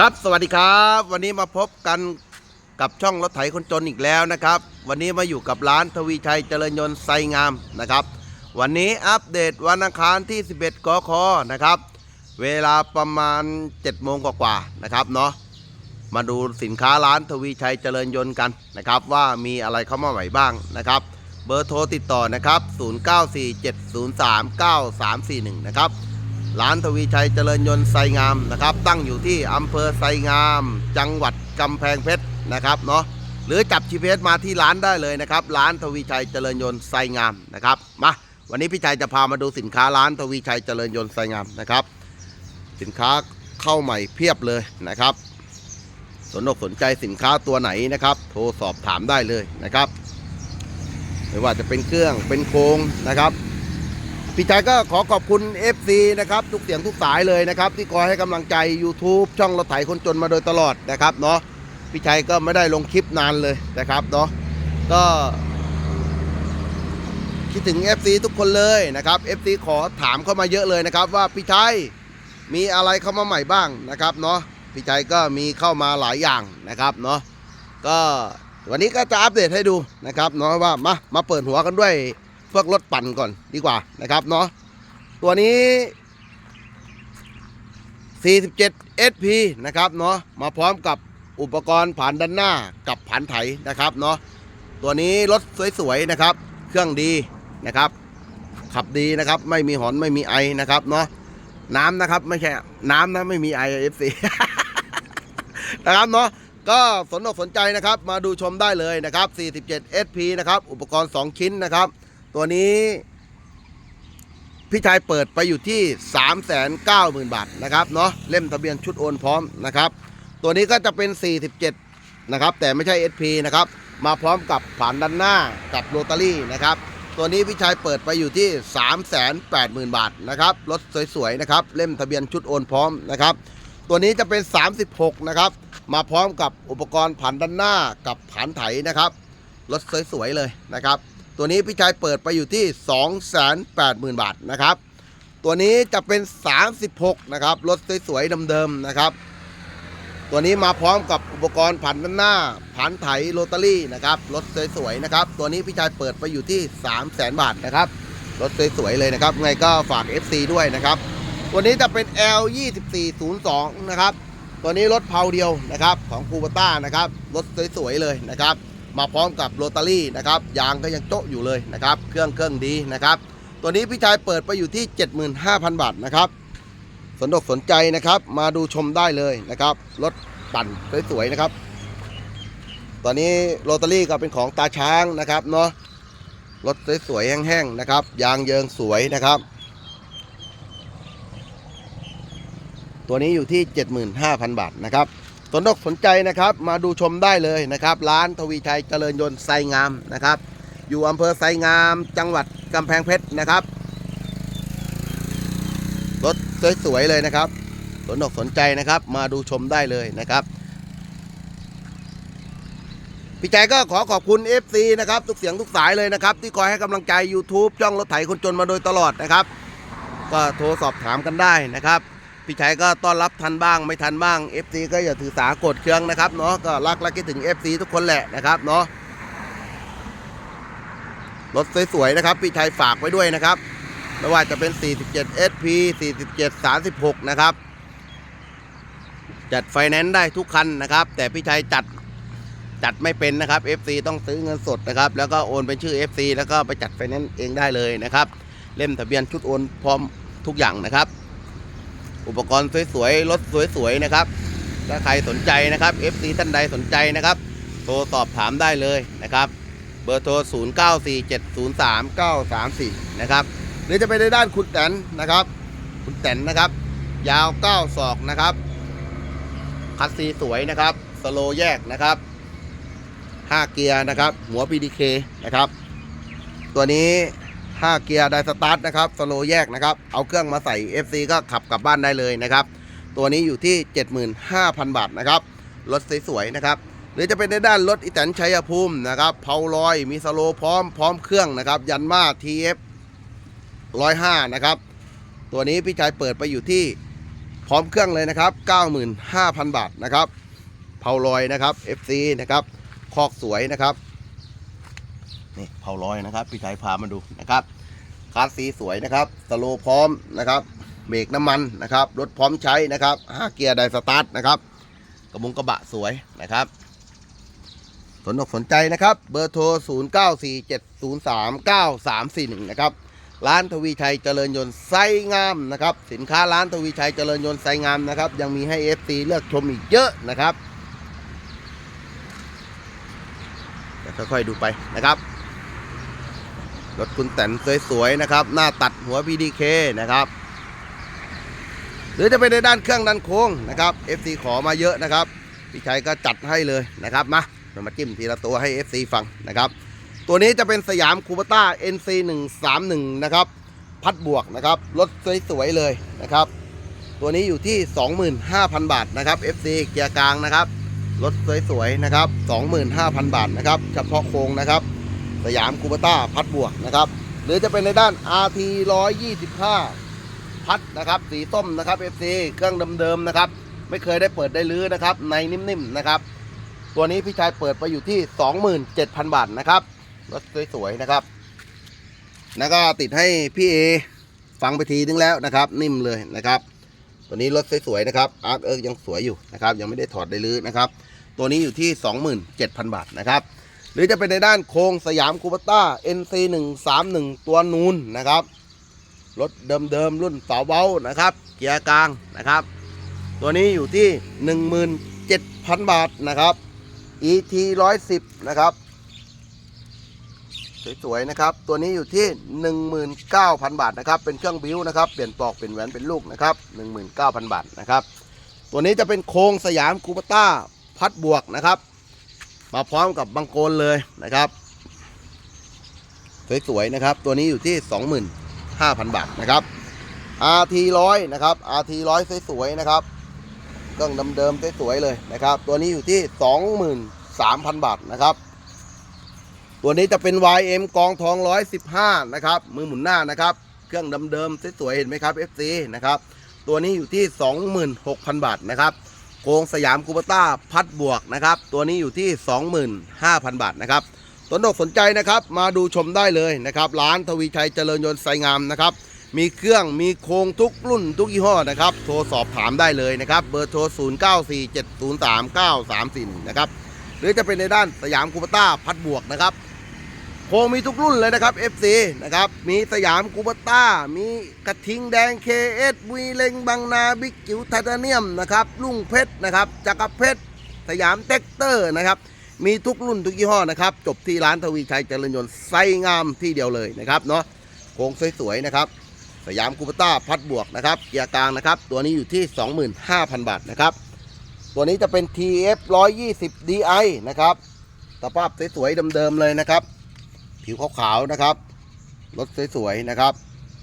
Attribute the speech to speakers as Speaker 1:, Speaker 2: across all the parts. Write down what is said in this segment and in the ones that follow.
Speaker 1: ครับสวัสดีครับ วันนี้มาพบกันกับช่องรถไถคนจนอีกแล้วนะครับ วันนี้มาอยู่กับร้านทวีชัยเจริญยนต์ไซงามนะครับ วันนี้อัปเดตวันอังคารที่ 11 กคนะครับ เวลาประมาณ7โมงกว่าๆนะครับเนาะมาดูสินค้าร้านทวีชัยเจริญยนต์กันนะครับ ว่ามีอะไรเข้ามาใหม่บ้างนะครับ เบอร์โทรติดต่อนะครับ 0947039341 นะครับ ร้านทวีชัยเจริญยนต์ไซงามนะครับ ตั้งอยู่ที่อำเภอไซงาม จังหวัดกำแพงเพชรนะครับเนาะหรือจับ GPS มาที่ร้านได้เลยนะครับ ร้านทวีชัยเจริญยนต์ไซงามนะครับมาวันนี้พี่ชัยจะพามาดูสินค้าร้านทวีชัยเจริญยนต์ไซงามนะครับ สินค้าเข้าใหม่เพียบเลยนะครับ สนอกสนใจสินค้าตัวไหนนะครับ โทรสอบถามได้เลยนะครับ ไม่ว่าจะเป็นเครื่องเป็นโครงนะครับ พี่ชายก็ขอขอบคุณ FC นะครับทุกเสียงทุกสายเลยนะครับ ที่คอยให้กำลังใจ YouTube ช่องรถไถคนจนมาโดยตลอดนะครับเนาะพี่ชัยก็ไม่ได้ลงคลิปนานเลยนะครับเนาะก็คิดถึง FC ทุกคนเลยนะครับ FC ขอถามเข้ามาเยอะเลยนะครับ ว่าพี่ชัยมีอะไรเข้ามาใหม่บ้างนะครับเนาะพี่ชัยก็มีเข้ามาหลายอย่างนะครับเนาะก็วันนี้ก็จะอัปเดตให้ดูนะครับเนาะว่ามามาเปิดหัวกันด้วย วกรถปั่นก่อนดีกว่านะครับเนาะตัวนี้ 47 SP นะครับเนาะมาพร้อมกับอุปกรณ์ผ่านด้านหน้ากับผ่านไถนะครับเนาะตัวนี้รถสวยๆนะครับ เครื่องดีนะครับ ขับดีนะครับ ไม่มีหอนไม่มีไอนะครับเนาะน้ำนะครับไม่ใช่น้ำนะไม่มีไอ FC นะครับเนาะก็สนอกสนใจนะครับ มาดูชมได้เลยนะครับ 47 SP นะครับ อุปกรณ์ 2 ชิ้นนะครับ ตัวนี้ พี่ชายเปิดไปอยู่ที่ 3 9 0 0 0 0 บาทนะครับเนาะเล่มทะเบียนชุดโอนพร้อมนะครับ ตัวนี้ก็จะเป็น 47 นะครับ แต่ไม่ใช่ SP นะครับ มาพร้อมกับผ่านด้านหน้ากับโรตารี่นะครับตัวนี้พี่ชายเปิดไปอยู่ที่ 380,000 บาทนะครับรถสวยๆนะครับเล่มทะเบียนชุดโอนพร้อมนะครับ ตัวนี้จะเป็น 36 นะครับ มาพร้อมกับอุปกรณ์ผ่านด้านหน้ากับผ่านไถนะครับรถสวยๆเลยนะครับ ตัวนี้พี่ชายเปิดไปอยู่ที่ 280,000 บาทนะครับ ตัวนี้จะเป็น 36 นะครับ รถสวยๆเดิมๆนะครับ ตัวนี้มาพร้อมกับอุปกรณ์ผันด้านหน้าผันไถโรตารี่นะครับ รถสวยๆนะครับ ตัวนี้พี่ชายเปิดไปอยู่ที่ 300,000 บาทนะครับรถสวยๆเลยนะครับ ไงก็ฝาก FC ด้วยนะครับ ตัวนี้จะเป็น L 2402 นะครับ ตัวนี้รถเพาเดียวนะครับ ของคูปต้านะครับ รถสวยๆเลยนะครับ มาพร้อมกับโรตารี่นะครับยางก็ยังโจ๊ะอยู่เลยนะครับเครื่องเครื่องดีนะครับตัวนี้พี่ชายเปิดไปอยู่ที่ 75,000 บาทนะครับสนอกสนใจนะครับ มาดูชมได้เลยนะครับรถปั่นสวยๆนะครับ ตอนนี้โรตารี่ก็เป็นของตาช้างนะครับเนาะรถสวยๆแห้งๆนะครับ ยางเยิงสวยนะครับตัวนี้อยู่ที่ 75,000 บาทนะครับ สนอกสนใจนะครับ มาดูชมได้เลยนะครับ ร้านทวีชัยเจริญยนต์ไซงามนะครับ อยู่อำเภอไซงาม จังหวัดกำแพงเพชรนะครับรถสวยๆเลยนะครับ สนอกสนใจนะครับ มาดูชมได้เลยนะครับพี่ใจก็ขอขอบคุณ FC นะครับ ทุกเสียงทุกสายเลยนะครับ ที่คอยให้กำลังใจ YouTube ช่องรถไถคนจนมาโดยตลอดนะครับ ก็โทรสอบถามกันได้นะครับ พี่ชัยก็ต้อนรับทันบ้างไม่ทันบ้าง FC ก็อย่าถือสากรธเครื่องนะครับเนาะก็รักและคิดถึง FC ทุกคนแหละนะครับเนาะรถสวยๆนะครับพี่ชัยฝากไว้ด้วยนะครับ ไม่ว่าจะเป็น 47 SP 47 36 นะครับ จัดไฟแนนซ์ได้ทุกคันนะครับ แต่พี่ชัยจัดจัดไม่เป็นนะครับ FC ต้องซื้อเงินสดนะครับ แล้วก็โอนเป็นชื่อ FC แล้วก็ไปจัดไฟแนนซ์เองได้เลยนะครับ เล่มทะเบียนชุดโอนพร้อมทุกอย่างนะครับ อุปกรณ์สวยๆ รถสวยๆ นะครับ ถ้าใครสนใจนะครับ FC ท่านใดสนใจนะครับ โทรสอบถามได้เลยนะครับ เบอร์โทร 0947039934 นะครับ หรือจะไปในด้านคุณแตนนะครับ คุณแตนนะครับ ยาว 9 ศอกนะครับ คัสซีสวยนะครับ สโลแยกนะครับ5เกียร์นะครับ หัว PDK นะครับ ตัวนี้ 5 เกียร์ไดสตาร์ทนะครับสโลแยกนะครับ เอาเครื่องมาใส่ FC ก็ขับกลับบ้านได้เลยนะครับ ตัวนี้อยู่ที่ 75,000 บาทนะครับ รถสวยๆนะครับ หรือจะเป็นในด้านรถอีแตนชัยภูมินะครับเพาลอยมีสโลพร้อมพร้อมเครื่องนะครับ ยันมา TF 105 นะครับ ตัวนี้พี่ชายเปิดไปอยู่ที่พร้อมเครื่องเลยนะครับ 95,000 บาทนะครับเผาลอยนะครับ FC นะครับคอกสวยนะครับ นี่เผาลอยนะครับ พี่ชายพามาดูนะครับคาร์สีสวยนะครับสโลพร้อมนะครับเบรกน้ำมันนะครับรถพร้อมใช้นะครับห้าเกียร์ไดสตาร์ทนะครับกระมุงกระบะสวยนะครับสนอกสนใจนะครับ เบอร์โทร 0947039341 นะครับ ร้านทวีชัยเจริญยนต์ไซงามนะครับ สินค้าร้านทวีชัยเจริญยนต์ไซงามนะครับ ยังมีให้ FC เลือกชมอีกเยอะนะครับค่อยๆดูไปนะครับ รถคุณแตนสวยๆนะครับ หน้าตัดหัว PDK นะครับ หรือจะเป็นในด้านเครื่องดันโค้งนะครับ FC ขอมาเยอะนะครับพี่ชัยก็จัดให้เลยนะครับมาเรามาจิ้มทีละตัวให้ FC ฟังนะครับ ตัวนี้จะเป็นสยามคูปต้า NC 131นะครับ พัดบวกนะครับรถสวยๆเลยนะครับ ตัวนี้อยู่ที่ 25,000 บาทนะครับ FC เกียร์กลางนะครับรถสวยๆนะครับ 25,000 บาทนะครับ เฉพาะโครงนะครับ สยามคูปต้าพัดบวกนะครับหรือจะเป็นในด้าน RT 125 พัดนะครับสีส้มนะครับ FC เครื่องเดิมๆนะครับ ไม่เคยได้เปิดได้ลื้อนะครับ ในนิ่มๆนะครับ ตัวนี้พี่ชายเปิดไปอยู่ที่ 27,000 บาทนะครับรถสวยๆนะครับ แล้วก็ติดให้พี่เอฟังไปทีนึงแล้วนะครับ นิ่มเลยนะครับ ตัวนี้รถสวยๆนะครับอาร์คเอิร์กยังสวยอยู่นะครับ ยังไม่ได้ถอดได้ลื้อนะครับ ตัวนี้อยู่ที่ 27,000 บาทนะครับ หรือจะเป็นในด้านโครงสยามคูปต้า NC 131ตัวนูนนะครับ รถเดิมๆรุ่นเสาเบานะครับ เกียร์กลางนะครับ ตัวนี้อยู่ที่ 17,000 บาทนะครับ ET 110 นะครับ สวยๆนะครับ ตัวนี้อยู่ที่ 19,000 บาทนะครับ เป็นเครื่องบิวนะครับ เปลี่ยนปลอกเปลี่ยนแหวนเป็นลูกนะครับ 19,000 บาทนะครับ ตัวนี้จะเป็นโครงสยามคูปต้าพัดบวกนะครับ มาพร้อมกับบังโกนเลยนะครับสวยๆนะครับ ตัวนี้อยู่ที่ 25,000 บาทนะครับ RT 100 นะครับ RT 100 สวยๆนะครับเครื่องเดิมๆสวยๆเลยนะครับ ตัวนี้อยู่ที่ 23,000 บาทนะครับ ตัวนี้จะเป็น YM กองทอง 115 นะครับ มือหมุนหน้านะครับ เครื่องเดิมๆสวยๆเห็นไหมครับ FC นะครับ ตัวนี้อยู่ที่ 26,000 บาทนะครับ โครงสยามคูปต้าพัดบวกนะครับ ตัวนี้อยู่ที่ 25,000 บาทนะครับสนอกสนใจนะครับ มาดูชมได้เลยนะครับ ร้านทวีชัยเจริญยนต์ไซงามนะครับ มีเครื่องมีโครงทุกรุ่นทุกยี่ห้อนะครับ โทรสอบถามได้เลยนะครับ เบอร์โทร 0947039341 นะครับ หรือจะเป็นในด้านสยามคูปต้าพัดบวกนะครับ โคงมีทุกรุ่นเลยนะครับ FC นะครับ มีสยามคูปต้า มีกระทิงแดง KS วีเลงบางนาบิ๊กจิ๋วไทเทเนียมนะครับลุงเพชรนะครับจักรเพชรสยามเต็กเตอร์นะครับมีทุกรุ่นทุกยี่ห้อนะครับ จบที่ร้านทวีชัยเจริญยนต์ไซงามที่เดียวเลยนะครับเนาะโครงสวยๆนะครับสยามคูปต้าพัดบวกนะครับเกียร์กลางนะครับ ตัวนี้อยู่ที่ 25,000 บาทนะครับ ตัวนี้จะเป็น TF 120 DI นะครับสภาพสวยๆเดิมๆเลยนะครับ ผิวขาวๆนะครับรถสวยๆนะครับ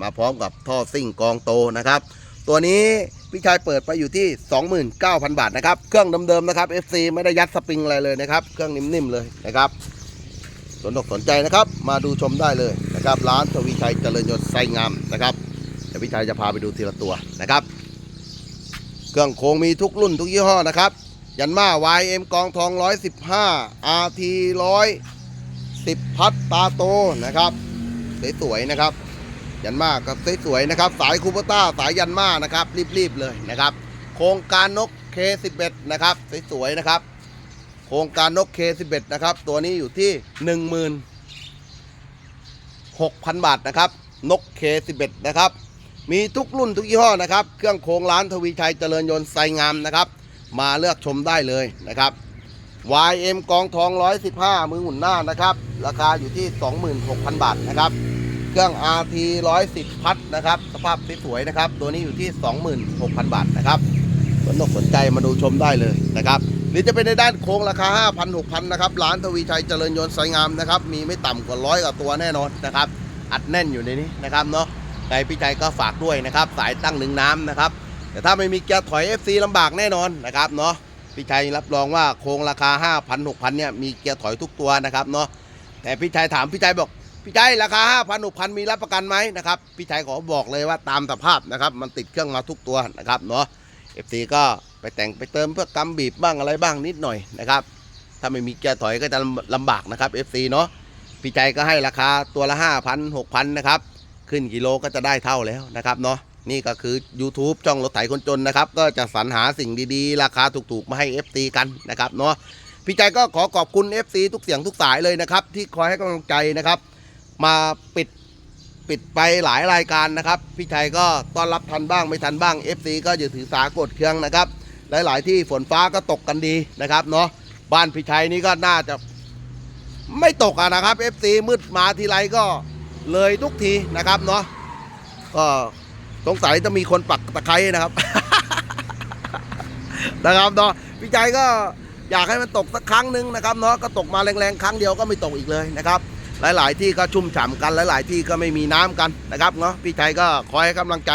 Speaker 1: มาพร้อมกับท่อซิ่งกองโตนะครับ ตัวนี้พี่ชายเปิดไปอยู่ที่ 29,000 บาทนะครับ เครื่องเดิมๆนะครับ FC ไม่ได้ยัดสปริงอะไรเลยนะครับ เครื่องนิ่มๆเลยนะครับ สนอกสนใจนะครับ มาดูชมได้เลยนะครับ ร้านทวีชัยเจริญยนต์ไซงามนะครับ เดี๋ยวพี่ชัยจะพาไปดูทีละตัวนะครับ เครื่องโครงมีทุกรุ่นทุกยี่ห้อนะครับ ยันมา YM กองทอง 115 RT 110พัดตาโตนะครับสวยๆนะครับ ยันมากับสวยๆนะครับ สายคูปต้าสายยันมานะครับรีบๆเลยนะครับ โครงการนก K11 นะครับสวยๆนะครับ โครงการนก K11 นะครับ ตัวนี้อยู่ที่ 16,000 บาทนะครับ นก K11 นะครับ มีทุกรุ่นทุกยี่ห้อนะครับ เครื่องโครงร้านทวีชัยเจริญยนต์ไซงามนะครับ มาเลือกชมได้เลยนะครับ YM กองทอง 115 มือหมุนหน้านะครับ ราคาอยู่ที่ 26,000 บาทนะครับ เครื่อง RT 110 พัดนะครับ สภาพสวยๆนะครับ ตัวนี้อยู่ที่ 26,000 บาทนะครับสนอกสนใจมาดูชมได้เลยนะครับ หรือจะเป็นในด้านโครงราคา 5,000 6,000 นะครับ ร้านทวีชัยเจริญยนต์ไซงามนะครับ มีไม่ต่ำกว่าร้อยกว่าตัวแน่นอนนะครับ อัดแน่นอยู่ในนี้นะครับเนาะใครพี่ใจก็ฝากด้วยนะครับ สายตั้งหนึ่งน้ำนะครับ แต่ถ้าไม่มีเกียร์ถอย FC ลำบากแน่นอนนะครับเนาะ พี่ชัยรับรองว่าโครงราคา 5,000 6,000เนี่ยมีเกียร์ถอยทุกตัวนะครับเนาะแต่พี่ชัยถามพี่ชัยบอกพี่ชัยราคา 5,000 6,000มีรับประกันไหมนะครับพี่ชัยขอบอกเลยว่าตามสภาพนะครับมันติดเครื่องมาทุกตัวนะครับเนาะ FC ก็ไปแต่งไปเติมเพื่อกำบีบบ้างอะไรบ้างนิดหน่อยนะครับถ้าไม่มีเกียร์ถอยก็จะลำบากนะครับ FC เนาะพี่ใจก็ให้ราคาตัวละ 5,000 6,000 นะครับ ขึ้นกิโลก็จะได้เท่าแล้วนะครับเนาะ นี่ก็คือ YouTube ช่องรถไถคนจนนะครับ ก็จะสรรหาสิ่งดีๆ ราคาถูกๆ มาให้ FC กันนะครับเนาะพี่ใจก็ขอขอบคุณ FC ทุกเสียงทุกสายเลยนะครับ ที่คอยให้กำลังใจนะครับ มาปิดปิดไปหลายรายการนะครับ พี่ชัยก็ต้อนรับทันบ้างไม่ทันบ้าง FC ก็อย่าถือสากดเครื่องนะครับ หลาย ๆ ที่ฝนฟ้าก็ตกกันดีนะครับเนาะบ้านพี่ชัยนี่ก็น่าจะไม่ตกอะนะครับ FC มืดมาทีไรก็เลยทุกทีนะครับเนาะก็ สงสัยจะมีคนปักตะไคร้นะครับ นะครับเนาะพี่ชัยก็อยากให้มันตกสักครั้งหนึ่งนะครับเนาะก็ตกมาแรงๆครั้งเดียวก็ไม่ตกอีกเลยนะครับ หลาย ๆ ที่ก็ชุ่มฉ่ำกันหลาย ๆ ที่ก็ไม่มีน้ำกันนะครับเนาะพี่ชัยก็คอยให้กำลังใจ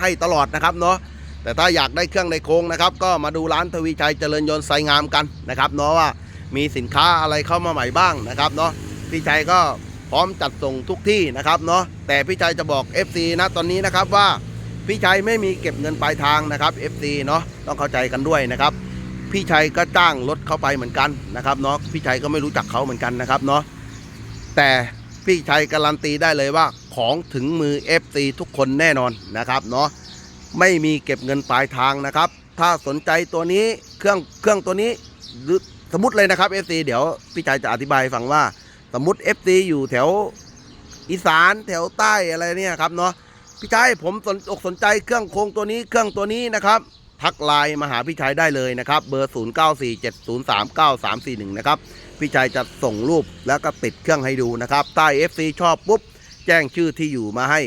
Speaker 1: ให้ตลอดนะครับเนาะแต่ถ้าอยากได้เครื่องในโครงนะครับ ก็มาดูร้านทวีชัยเจริญยนต์ไซงามกันนะครับเนาะว่ามีสินค้าอะไรเข้ามาใหม่บ้างนะครับเนาะพี่ชัยก็ พร้อมจัดส่งทุกที่นะครับเนาะแต่พี่ชัยจะบอก FC นะตอนนี้นะครับว่าพี่ชัยไม่มีเก็บเงินปลายทางนะครับ FC เนาะต้องเข้าใจกันด้วยนะครับ พี่ชัยก็จ้างรถเข้าไปเหมือนกันนะครับเนาะพี่ชัยก็ไม่รู้จักเขาเหมือนกันนะครับเนาะแต่พี่ชัยการันตีได้เลยว่าของถึงมือ FC ทุกคนแน่นอนนะครับเนาะไม่มีเก็บเงินปลายทางนะครับ ถ้าสนใจตัวนี้เครื่องเครื่องตัวนี้สมมติเลยนะครับ FC เดี๋ยวพี่ชัยจะอธิบายฟังว่า สมมติ FC อยู่แถวอีสานแถวใต้อะไรเนี่ยครับเนาะพี่ชัยผมสนอกสนใจเครื่องโครงตัวนี้เครื่องตัวนี้นะครับ ทักไลน์มาหาพี่ชัยได้เลยนะครับ เบอร์ 0947039341 นะครับ พี่ชัยจะส่งรูปแล้วก็ติดเครื่องให้ดูนะครับใต้ FC ชอบปุ๊บ แจ้งชื่อที่อยู่มาให้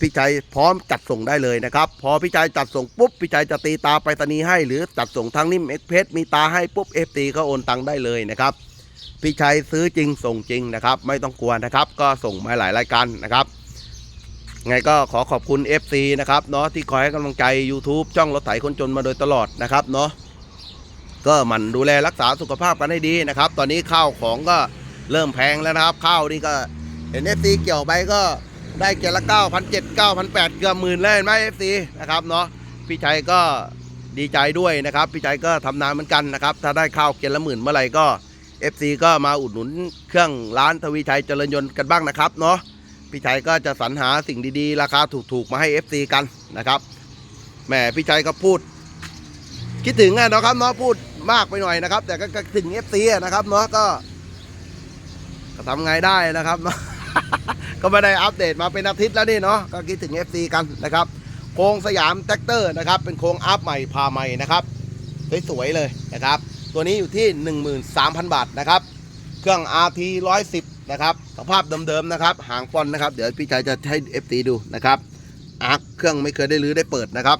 Speaker 1: พี่ชัยพร้อมจัดส่งได้เลยนะครับ พอพี่ชัยจัดส่งปุ๊บพี่ชัยจะตีตาไปรษณีย์ให้ หรือจัดส่งทางนิ่มเอ็กเพสมีตาให้ปุ๊บ FT ก็โอนตังค์ได้เลยนะครับ พี่ชัยซื้อจริงส่งจริงนะครับ ไม่ต้องกลัวนะครับ ก็ส่งมาหลายรายการนะครับไงก็ขอขอบคุณ FC นะครับเนาะที่คอยให้กำลังใจ YouTube ช่องรถไถคนจนมาโดยตลอดนะครับเนาะก็หมันดูแลรักษาสุขภาพกันให้ดีนะครับ ตอนนี้ข้าวของก็เริ่มแพงแล้วนะครับ ข้าวนี่ก็เห็น FC เกี่ยวไปก็ได้เกี่ยวละ9 0 0 7 9 0 0เกือบหมื่นแล้วเห็นไหม FC นะครับเนาะพี่ชัยก็ดีใจด้วยนะครับ พี่ชัยก็ทำนานเหมือนกันนะครับ ถ้าได้ข้าวเกี่ยวละหมื่นเมื่อไหร่ก็ FC ก็มาอุดหนุนเครื่องร้านทวีชัยเจริญยนต์กันบ้างนะครับเนาะพี่ชัยก็จะสรรหาสิ่งดีๆ ราคาถูกๆ มาให้ FC กันนะครับแหมพี่ชัยก็พูด คิดถึงอะเนาะครับเนาะพูดมากไปหน่อยนะครับ แต่ก็ถึงเอฟซีนะครับเนาะก็ก็ทำไงได้นะครับเนาะก็ไม่ได้อัปเดตมาเป็นอาทิตย์แล้วนี่เนาะก็คิดถึง FC กันนะครับโครงสยามแท็กเตอร์นะครับ เป็นโครงอัพใหม่พาใหม่นะครับสวยๆเลยนะครับ ตัวนี้อยู่ที่ 13,000 บาทนะครับ เครื่อง RT 110 นะครับ สภาพเดิมๆนะครับ หางฟอนนะครับ เดี๋ยวพี่ชายจะให้ FC ดูนะครับอาร์คเครื่องไม่เคยได้รื้อได้เปิดนะครับ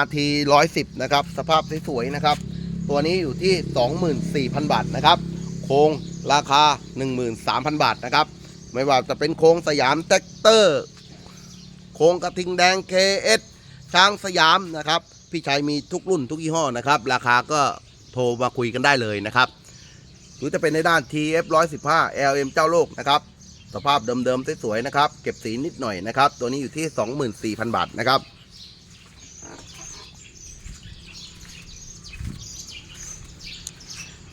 Speaker 1: RT 110 นะครับ สภาพสวยๆนะครับ ตัวนี้อยู่ที่ 24,000 บาทนะครับ โครงราคา 13,000 บาทนะครับ ไม่ว่าจะเป็นโครงสยามแท็กเตอร์ โครงกระทิงแดง KS ช้างสยามนะครับ พี่ชัยมีทุกรุ่นทุกยี่ห้อนะครับ ราคาก็ โทรมาคุยกันได้เลยนะครับ หรือจะเป็นในด้าน TF 115 LM เจ้าโลกนะครับ สภาพเดิมๆสวยๆนะครับ เก็บสีนิดหน่อยนะครับ ตัวนี้อยู่ที่ 24,000 บาทนะครับ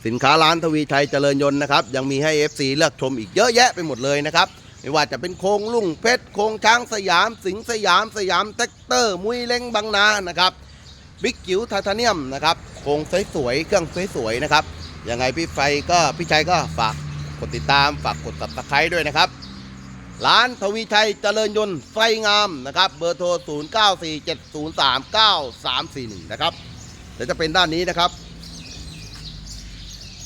Speaker 1: สินค้าร้านทวีชัยเจริญยนต์นะครับ ยังมีให้ FC เลือกชมอีกเยอะแยะไปหมดเลยนะครับ ไม่ว่าจะเป็นโครงลุ่งเพชรโครงช้างสยาม สิงสยามสยามแท็กเตอร์ มุ้ยเล้งบางนานะครับ บิ๊กจิ๋วไทเทเนียมนะครับโครงสวยๆเครื่องสวยๆนะครับยังไงพี่ไฟก็พี่ชัยก็ฝากกดติดตามฝากกดตับตะไคร้ด้วยนะครับ ร้านทวีชัยเจริญยนต์ไฟงามนะครับ เบอร์โทร 0947039341 นะครับเดี๋ยวจะเป็นด้านนี้นะครับ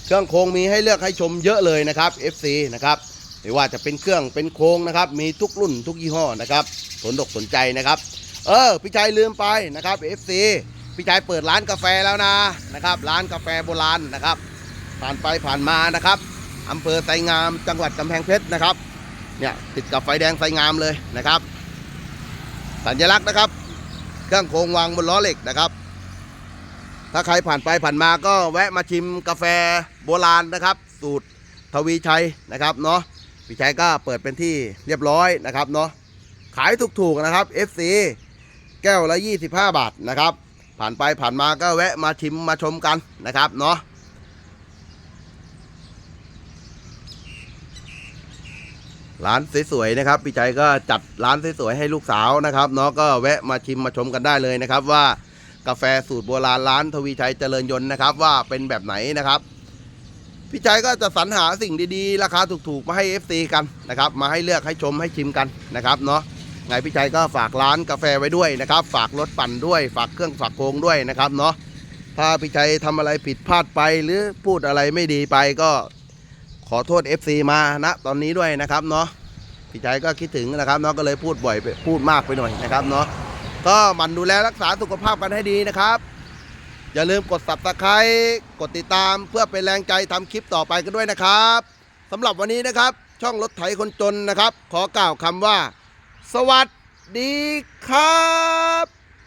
Speaker 1: เครื่องโครงมีให้เลือกให้ชมเยอะเลยนะครับ FC นะครับไม่ว่าจะเป็นเครื่องเป็นโครงนะครับ มีทุกรุ่นทุกยี่ห้อนะครับสนดกสนใจนะครับ เออพี่ชายลืมไปนะครับ FC พี่ชายเปิดร้านกาแฟแล้วนะนะครับ ร้านกาแฟโบราณนะครับ ผ่านไปผ่านมานะครับอำเภอไซงามจังหวัดกำแพงเพชรนะครับเนี่ยติดกับไฟแดงไซงามเลยนะครับ สัญลักษณ์นะครับ เครื่องโครงวางบนล้อเหล็กนะครับ ถ้าใครผ่านไปผ่านมาก็แวะมาชิมกาแฟโบราณนะครับ สูตรทวีชัยนะครับเนาะพี่ชัยก็เปิดเป็นที่เรียบร้อยนะครับเนาะขายถูกๆนะครับ FC แก้วละ 25 บาทนะครับ ผ่านไปผ่านมาก็แวะมาชิมมาชมกันนะครับเนาะร้านสวยๆนะครับพี่ใจก็จัดร้านสวยๆให้ลูกสาวนะครับเนาะก็แวะมาชิมมาชมกันได้เลยนะครับ ว่ากาแฟสูตรโบราณร้านทวีชัยเจริญยนต์นะครับ ว่าเป็นแบบไหนนะครับพี่ใจก็จะสรรหาสิ่งดีๆ ราคาถูกๆ มาให้ FC กันนะครับ มาให้เลือกให้ชมให้ชิมกันนะครับเนาะ ไงพี่ใจก็ฝากร้านกาแฟไว้ด้วยนะครับ ฝากรถปั่นด้วย ฝากเครื่องฝากโกงด้วยนะครับเนาะถ้าพี่ใจทำอะไรผิดพลาดไปหรือพูดอะไรไม่ดีไปก็ขอโทษ FC มานะตอนนี้ด้วยนะครับเนาะพี่ใจก็คิดถึงนะครับเนาะก็เลยพูดบ่อยพูดมากไปหน่อยนะครับเนาะก็หมันดูแลรักษาสุขภาพกันให้ดีนะครับ อย่าลืมกด subscribe กดติดตามเพื่อเป็นแรงใจทำคลิปต่อไปกันด้วยนะครับสำหรับวันนี้นะครับ ช่องรถไถคนจนนะครับ ขอกล่าวคำว่า สวัสดีครับ